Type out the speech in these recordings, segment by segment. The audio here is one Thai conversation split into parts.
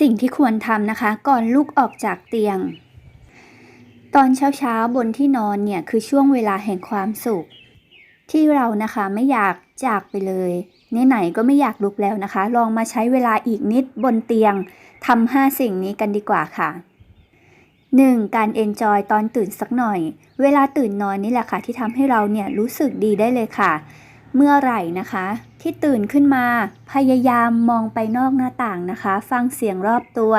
สิ่งที่ควรทำนะคะ ก่อนลุกออกจากเตียง ตอนเช้าๆบนที่นอนเนี่ยคือช่วงเวลาแห่งความสุข ที่เรานะคะไม่อยากจากไปเลยไหนๆก็ไม่อยากลุกแล้วนะคะ ลองมาใช้เวลาอีกนิดบนเตียงทำห้าสิ่งนี้กันดีกว่าค่ะ 1. การเอนจอยตอนตื่นสักหน่อย เวลาตื่นนอนนี่แหละค่ะที่ทำให้เราเนี่ยรู้สึกดีได้เลยค่ะ เมื่อไหร่นะคะ ที่ตื่นขึ้นมา พยายามมองไปนอกหน้าต่างนะคะ ฟังเสียงรอบตัว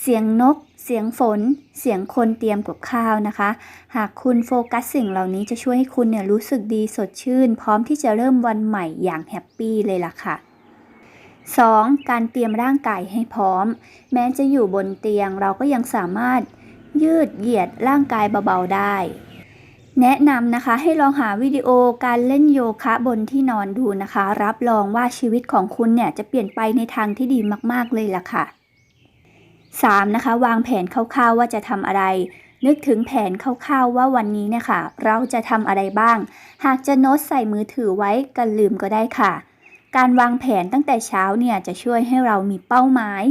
เสียงนก เสียงฝน เสียงคนเตรียมกับข้าวนะคะ หากคุณโฟกัสสิ่งเหล่านี้จะช่วยให้คุณเนี่ยรู้สึกดีสดชื่น พร้อมที่จะเริ่มวันใหม่อย่างแฮปปี้เลยล่ะค่ะ 2. การเตรียมร่างกายให้พร้อม แม้จะอยู่บนเตียงเราก็ยังสามารถยืดเหยียดร่างกายเบาๆได้ แนะนำนะคะให้ลองหาวิดีโอการเล่นโยคะบนที่นอนดูนะคะ รับรองว่าชีวิตของคุณเนี่ยจะเปลี่ยนไปในทางที่ดีมาก ๆ เลยล่ะค่ะ 3. นะคะ วางแผนคร่าวๆว่าจะทำอะไร นึกถึงแผนคร่าวๆว่าวันนี้เนี่ยค่ะเราจะทำอะไรบ้าง หากจะโน้ตใส่มือถือไว้กันลืมก็ได้ค่ะ การวางแผนตั้งแต่เช้าเนี่ยจะช่วยให้เรามีเป้าหมาย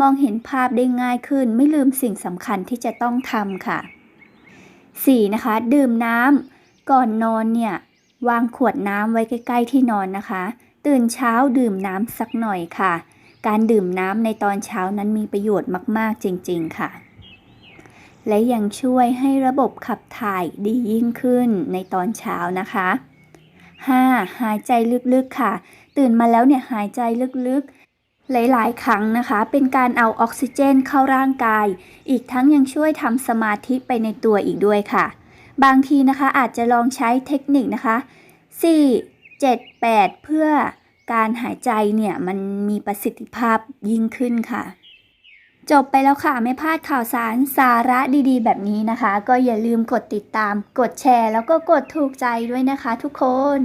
มองเห็นภาพได้ง่ายขึ้น ไม่ลืมสิ่งสำคัญที่จะต้องทำค่ะ 4. นะคะ ดื่มน้ำก่อนนอนเนี่ยวางขวดน้ำไว้ใกล้ ๆ ที่นอนนะคะ ตื่นเช้าดื่มน้ำสักหน่อยค่ะ การดื่มน้ำในตอนเช้านั้นมีประโยชน์มากๆจริง ๆ ค่ะ และยังช่วยให้ระบบขับถ่ายดียิ่งขึ้นในตอนเช้านะคะ 5. หายใจลึกๆค่ะ ตื่นมาแล้วเนี่ยหายใจลึกๆ หลาย ๆ ครั้งนะคะ เป็นการเอาออกซิเจนเข้าร่างกาย อีกทั้งยังช่วยทำสมาธิไปในตัวอีกด้วยค่ะ บางทีนะคะอาจจะลองใช้เทคนิคนะคะ 4 7 8 เพื่อการหายใจเนี่ยมันมีประสิทธิภาพยิ่งขึ้นค่ะจบไปแล้วค่ะ ไม่พลาดข่าวสารสาระดีๆ แบบนี้นะคะ ก็อย่าลืมกดติดตาม กดแชร์ แล้วก็กดถูกใจด้วยนะคะทุกคน